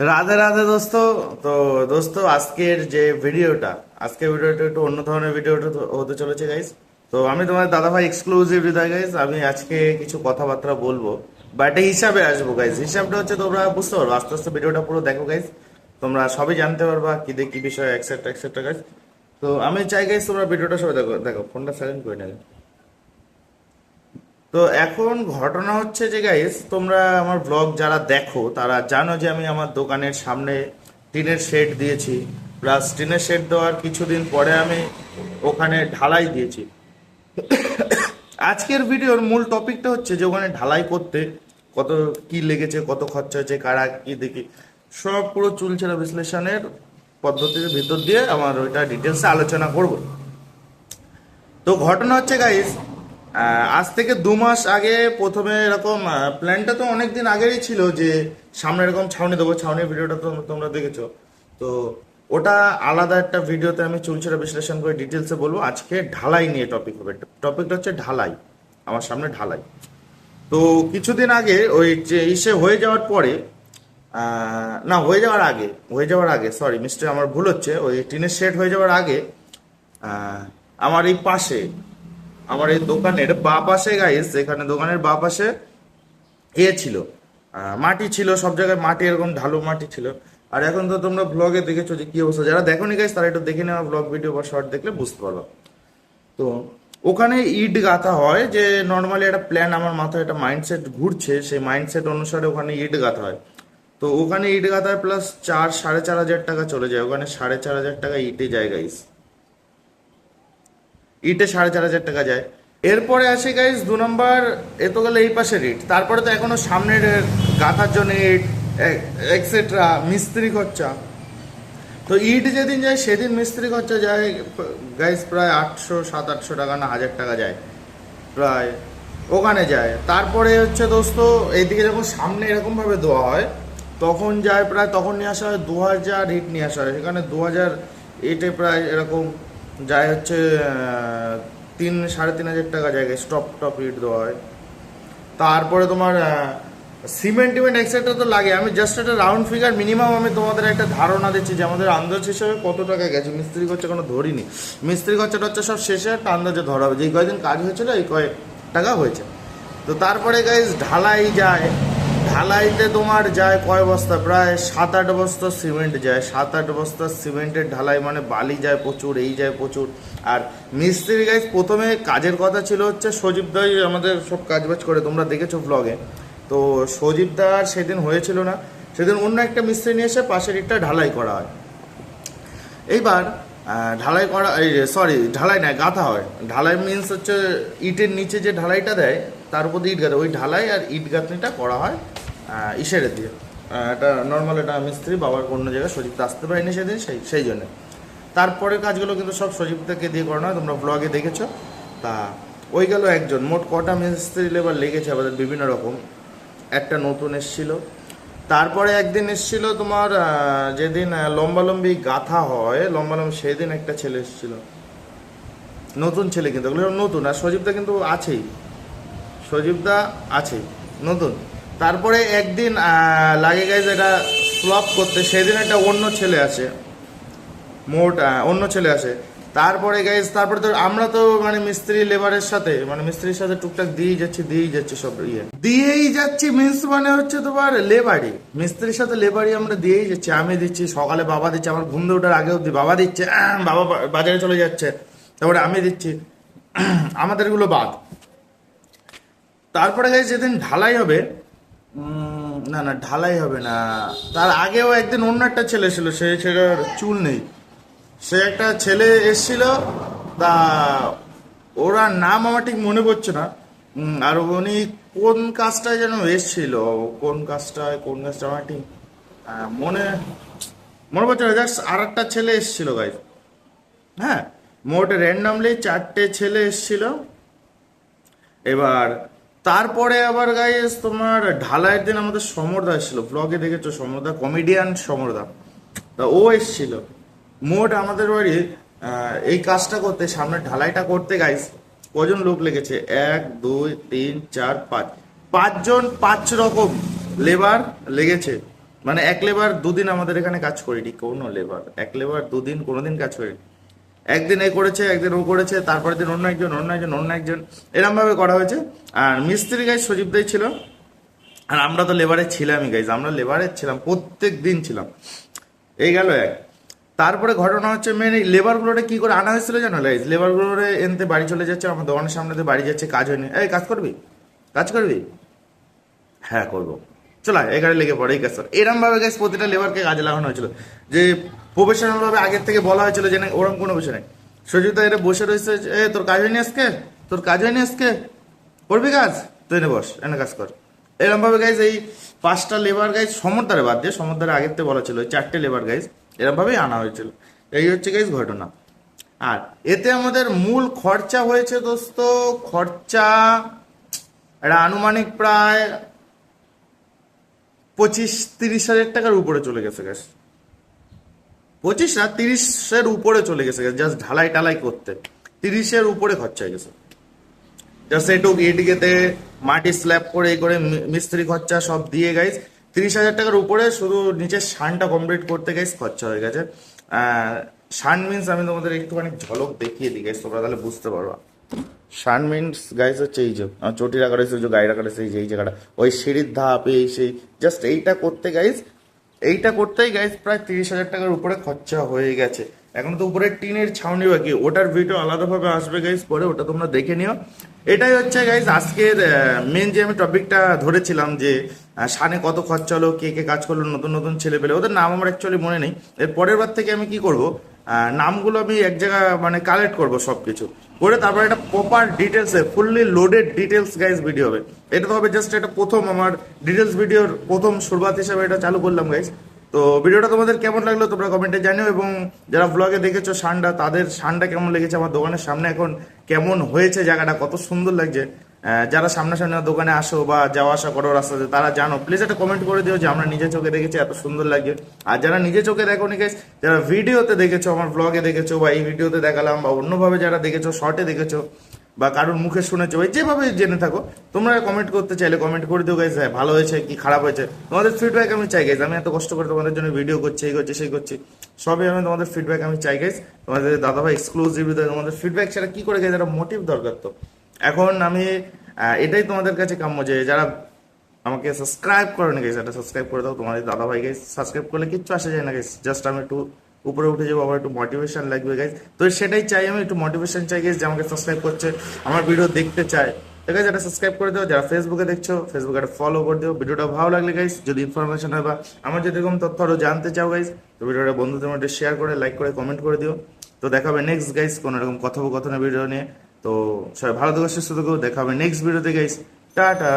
রাধে রাধে দোস্ত। তো দোস্ত, আজকের যে ভিডিওটা, আজকের ভিডিওটা একটু অন্য ধরনের ভিডিওটা হতে চলেছে গাইস তো আমি তোমার দাদা ভাই এক্সক্লুসিভ হৃদয় গাইস আমি আজকে কিছু কথাবার্তা বলব বা একটা হিসাবে আসব গাইস হিসাবটা হচ্ছে তোমরা বুঝতে পারব, আস্তে আস্তে ভিডিওটা পুরো দেখো গাইস তোমরা সবই জানতে পারবা, কি দিয়ে কি বিষয় এক্সেট্রা এক্সেট্রা গাইস তো আমি চাই গাইস তোমরা ভিডিওটা সবাই দেখো দেখো ফোনটা সাইলেন্ট করে নেবে তো এখন ঘটনা হচ্ছে যে গাইস তোমরা আমার ব্লগ যারা দেখো, তারা জানো যে আমি আমার দোকানের সামনে টিনের শেড দিয়েছি। প্লাস টিনের শেড দেওয়ার কিছুদিন পরে আমি ওখানে ঢালাই দিয়েছি। আজকের ভিডিওর মূল টপিকটা হচ্ছে যে ওখানে ঢালাই করতে কত কি লেগেছে, কত খরচা হয়েছে, কারা কি দেখি, সব পুরো চুলছেরা বিশ্লেষণের পদ্ধতির ভিতর দিয়ে আমার ওইটা ডিটেলসে আলোচনা করব। তো ঘটনা হচ্ছে গাইস আজ থেকে দু মাস আগে প্রথমে এরকম প্ল্যানটা তো অনেক দিন আগেরই ছিল যে সামনে এরকম ছাউনি দেবো, ছাউনির ভিডিওটা তো তোমরা দেখেছ। তো ওটা আলাদা একটা ভিডিওতে আমি চুলছেরা বিশ্লেষণ করে ডিটেলসে বলব। আজকে ঢালাই নিয়ে টপিক হবে। টপিকটা হচ্ছে ঢালাই। আমার সামনে ঢালাই। তো কিছুদিন আগে, ওই যে ইসে হয়ে যাওয়ার পরে না, হয়ে যাওয়ার আগে, হয়ে যাওয়ার আগে সরি মিস্টার আমার ভুল হচ্ছে। ওই টিনের শেড হয়ে যাওয়ার আগে আমার এই পাশে আমার এই দোকানের বা পাশে গাইস এখানে দোকানের বা পাশে ইয়ে ছিল। মাটি ছিল, সব জায়গায় মাটি, এরকম ঢালু মাটি ছিল। আর এখন তো তোমরা ব্লগে দেখেছ যে কি অবস্থা। যারা দেখো দেখোনি গাইস তারা একটু দেখে নেওয়া ব্লগ ভিডিও বা শর্ট দেখলে বুঝতে পারবে। তো ওখানে ইট গাঁথা হয় যে নর্মালি একটা প্ল্যান আমার মাথায় একটা মাইন্ডসেট ঘুরছে। সেই মাইন্ডসেট অনুসারে ওখানে ইট গাঁথা হয়। তো ওখানে ইট গাঁথায় প্লাস চার, সাড়ে চার হাজার টাকা চলে যায়। ওখানে সাড়ে চার হাজার টাকা ইটে যায় গাইস ইটে সাড়ে চার হাজার টাকা যায়। এরপরে আসে গাইস দু নম্বর এ তো গেলে এই পাশের ইট। তারপরে তো এখনও সামনের গাঁথার জন্য ইট এক্সেট্রা মিস্ত্রি খরচা। তো ইট যেদিন যায়, সেদিন মিস্ত্রি খরচা যায় গাইস প্রায় আটশো, সাত আটশো টাকা না হাজার টাকা যায়। প্রায় ওখানে যায়। তারপরে হচ্ছে দোস্ত, এইদিকে যখন সামনে এরকমভাবে দেওয়া হয়, তখন যায় প্রায়, তখন নিয়ে আসা হয় দু হাজার ইট নিয়ে আসা হয়। সেখানে দু হাজার ইটে প্রায় এরকম যায় হচ্ছে তিন, সাড়ে তিন হাজার টাকা জায়গায় স্টপ টপ ইট দেওয়া হয়। তারপরে তোমার সিমেন্ট টিমেন্ট এক্সেট্রা তো লাগে। আমি জাস্ট একটা রাউন্ড ফিগার মিনিমাম আমি তোমাদের একটা ধারণা দিচ্ছি যে আমাদের আন্দাজ হিসাবে কত টাকা গেছে। মিস্ত্রি খরচা কোনো ধরিনি। মিস্ত্রি খরচাটা হচ্ছে সব শেষে একটা আন্দাজে ধরা হবে। যে কয়দিন কাজ হয়েছিল, এই কয়েক টাকা হয়েছে। তো তারপরে গাইজ ঢালাই যায়। ঢালাইতে তোমার যায় কয় বস্তা? প্রায় সাত আট বস্তা সিমেন্ট যায়। সাত আট বস্তা সিমেন্টের ঢালাই মানে বালি যায় প্রচুর, এই যায় প্রচুর। আর মিস্ত্রি গাইজ প্রথমে কাজের কথা ছিল হচ্ছে সজীব দাই আমাদের সব কাজবাজ করে। তোমরা দেখেছ ব্লগে তো সজীব দা আর সেদিন হয়েছিল না। সেদিন অন্য একটা মিস্ত্রি নিয়ে এসে পাশের ইটটা ঢালাই করা হয়। এইবার ঢালাই করা, এই সরি ঢালাই নয়, গাঁথা হয়। ঢালাই মিন্স হচ্ছে ইটের নিচে যে ঢালাইটা দেয়, তার উপর ইট গাঁথা। ওই ঢালাই আর ইট গাঁথনিটা করা হয় ইসের দিয়ে। এটা নর্মাল একটা মিস্ত্রি, বাবার অন্য জায়গায় সজীবতে আসতে পারেনি সেদিন, সেই সেই জন্যে। তারপরে কাজগুলো কিন্তু সব সজীবতাকে দিয়ে করানো হয়, তোমরা ব্লগে দেখেছ। তা, ওই গেল একজন। মোট কটা মিস্ত্রি লেবার লেগেছে আমাদের বিভিন্ন রকম। একটা নতুন এসছিল। তারপরে একদিন এসছিল তোমার যেদিন লম্বালম্বি গাথা হয়, লম্বালম্বি সেদিন একটা ছেলে এসছিল। নতুন ছেলে কিন্তু নতুন, আর সজীবদা কিন্তু আছেই। সজীবদা আছেই, নতুন। তারপরে একদিন লাগে গেছে এটা ফ্লপ করতে, সেদিন একটা অন্য ছেলে আসে। মোট অন্য ছেলে আসে। তারপরে গাইজ তারপরে তো আমরা তো মানে মিস্ত্রি লেবারের সাথে মানে মিস্ত্রির সাথে টুকটাক দিয়েই যাচ্ছি দিয়েই যাচ্ছি সব ইয়ে। দিয়েই যাচ্ছি মিন্স মানে হচ্ছে তোমার লেবারি মিস্ত্রির সাথে লেবারি আমরা দিয়েই যাচ্ছি, আমি দিচ্ছি, সকালে বাবা দিচ্ছে, আমার ঘুম দিয়ে ওঠার আগে অব্দি বাবা দিচ্ছে বাবা বাজারে চলে যাচ্ছে, তারপরে আমি দিচ্ছি। আমাদেরগুলো বাদ। তারপরে গাইজ যেদিন ঢালাই হবে না না, ঢালাই হবে না। তার আগেও একদিন অন্য একটা ছেলে ছিল, সে ছেলের চুল নেই। সে একটা ছেলে এসছিল, তা ওরা নাম আমার ঠিক মনে পড়ছে না। আর উনি কোন কাজটায় যেন এসছিল, কোন কাজটায়, কোন কাজটা আমার ঠিক মনে মনে পড়ছে না। জাস্ট আর একটা ছেলে এসছিল গাই হ্যাঁ মোট র্যান্ডামলি চারটে ছেলে এসছিল। এবার তারপরে আবার গাইস তোমার ঢালাইয়ের দিন আমাদের সমরদা এসেছিল। ব্লগে দেখেছ সমরদা? কমেডিয়ান সমরদা। তা ও এসেছিল। মোট আমাদের বাড়ি এই কাজটা করতে, সামনে ঢালাইটা করতে গাইস কজন লোক লেগেছে? এক, দুই, তিন, চার, পাঁচ। পাঁচজন পাঁচ রকম লেবার লেগেছে। মানে এক লেবার দুদিন আমাদের এখানে কাজ করিনি, কোনো লেবার এক লেবার দুদিন, কোনোদিন কাজ করিনি। একদিন এ করেছে, একদিন ও করেছে, তারপরের দিন অন্য একজন অন্য একজন অন্য একজন। এরম ভাবে করা হয়েছে। আর মিস্ত্রি গাইজ সজীব দাই ছিল। আর আমরা তো লেবারে ছিলামই গাইজ আমরা লেবারে ছিলাম, প্রত্যেক দিন ছিলাম। এই গেল এক। তারপরে ঘটনা হচ্ছে মেন এই লেবারগুলোরে কি করে আনা হয়েছিল জানো গাইজ লেবারগুলোরে এনতে বাড়ি চলে যাচ্ছে আমার দোকানের সামনে বাড়ি যাচ্ছে, কাজ হয়নি। এই কাজ করবি? কাজ করবি? হ্যাঁ করব। চলো গাড়ি লেগে পড়ে, এই কাজ কর। এরম ভাবে গাইজ প্রতিটা লেবারকে কাজে লাগানো হয়েছিল। যে প্রফেশনাল ভাবে আগের থেকে বলা হয়েছিল যে ওরকম কোনো বিষয় নেই। সজিতা এটা বসে রয়েছে এ, তোর কাজ হয়নি আজকে? তোর কাজ হয়নি আজকে? করবি কাজ? তুই এনে বস, এনে কাজ কর। এরকম ভাবে গাইজ এই পাঁচটা লেবার গাইজ সমর্দারে বাদ দিয়ে সমর্দারে আগের থেকে বলা ছিল চারটে লেবার গাইজ এরকম ভাবেই আনা হয়েছিল। এই হচ্ছে গাইজ ঘটনা। আর এতে আমাদের মূল খরচা হয়েছে দোস্ত, খরচা এটা আনুমানিক প্রায় পঁচিশ তিরিশ হাজার টাকার উপরে চলে গেছে গ্যাস পঁচিশ না তিরিশের উপরে চলে গেছে জাস্ট ঢালাই টালাই করতে। তিরিশের উপরে খরচা হয়ে গেছে জাস্ট এটুক এদিকেতে মাটি স্ল্যাব করে এই করে মিস্ত্রি খরচা সব দিয়ে গাইস তিরিশ হাজার টাকার উপরে শুধু নিচের শানটা কমপ্লিট করতে গাইস খরচা হয়ে গেছে। শান মিন্স আমি তোমাদের একটুখানি ঝলক দেখিয়ে দিই গাইস তোমরা তাহলে বুঝতে পারবা। শান মিন্স গাইস হচ্ছে এই যে চটি রাখা রয়েছে যে রাখা রয়েছে এই যে, এই জায়গাটা। ওই সিঁড়ির ধাপ, এই সেই জাস্ট এইটা করতে গাইস এইটা করতেই গাইস প্রায় তিরিশ হাজার টাকার উপরে খরচা হয়ে গেছে। এখন তো উপরে টিনের ছাউনি বাকি, ওটার ভিডিও আলাদাভাবে আসবে গাইস পরে ওটা তোমরা দেখে নিও। এটাই হচ্ছে গাইস আজকের মেন যে আমি টপিকটা ধরেছিলাম যে সানে কত খরচা হলো, কে কে কাজ করল, নতুন নতুন ছেলে পেলে ওদের নাম আমার অ্যাকচুয়ালি মনে নেই। এর পরের বার থেকে আমি কি করব নামগুলো আমি এক জায়গায় মানে কালেক্ট করব সবকিছু। করে তারপর একটা প্রপার ডিটেলসে fully loaded details guys video হবে। এটা তো হবে জাস্ট এটা প্রথম আমার ডিটেলস ভিডিওর প্রথম শুরুয়াত হিসাবে এটা চালু করলাম গাইজ তো ভিডিওটা তোমাদের কেমন লাগল তোমরা কমেন্টে জানিও, এবং যারা ব্লগে দেখেছ সানটা তাদের সানটা কেমন লেগেছে আমার দোকানের সামনে এখন, কেমন হয়েছে জায়গাটা, কত সুন্দর লাগছে। যারা সামনাসামনি দোকানে আসো বা যাওয়া আসা করো রাস্তাতে, তারা জানো। প্লিজ একটা কমেন্ট করে দিও যে আমরা নিজে চোখে দেখেছি, এত সুন্দর লাগছে। আর যারা নিজে চোখে দেখো নি যারা ভিডিওতে দেখেছ, আমার ব্লগে দেখেছ বা এই ভিডিওতে দেখালাম বা অন্যভাবে যারা দেখেছ শর্টে দেখেছ বা কারোর মুখে শুনেছো, বা যেভাবে জেনে থাকো, তোমরা কমেন্ট করতে চাইলে কমেন্ট করে দিও গাইজ হ্যাঁ ভালো হয়েছে কি খারাপ হয়েছে। তোমাদের ফিডব্যাক আমি চাই গাইজ আমি এত কষ্ট করে তোমাদের জন্য ভিডিও করছি, এই করছি, সেই করছি। সবই আমি তোমাদের ফিডব্যাক আমি চাই গাইজ তোমাদের দাদাভাই এক্সক্লুসিভ তোমাদের ফিডব্যাক ছাড়া কি করে গেছে একটা মোটিভ দরকার তো? এখন আমি এটাই তোমাদের কাছে কাম্য যে যারা আমাকে সাবস্ক্রাইব করো না গাইস এটা সাবস্ক্রাইব করে দাও। তোমাদের দাদা ভাই গাইস সাবস্ক্রাইব করলে কিচ্ছু আসে যায় না গাইস জাস্ট আমি একটু উপরে উঠে যাব, আবার একটু মোটিভেশন লাগবে গাইস তো সেটাই চাই আমি, একটু মোটিভেশন চাই গাইস যে আমাকে সাবস্ক্রাইব করছে, আমার ভিডিও দেখতে চায়। ঠিক আছে এটা সাবস্ক্রাইব করে দিও। যারা ফেসবুকে দেখছ ফেসবুকে একটা ফলো করে দিও। ভিডিওটা ভালো লাগলে গাইস যদি ইনফরমেশন হয় বা আমার যদি এরকম তথ্য আরও জানতে চাও গাইস তো ভিডিওটা বন্ধুদের মধ্যে শেয়ার করে লাইক করে কমেন্ট করে দিও। তো দেখা হবে নেক্সট গাইস কোনো রকম কথোপকথনের ভিডিও নিয়ে। তো সবাই ভালো থেকো সুস্থ থেকো দেখা হবে নেক্সট ভিডিওতে গাইস টাটা!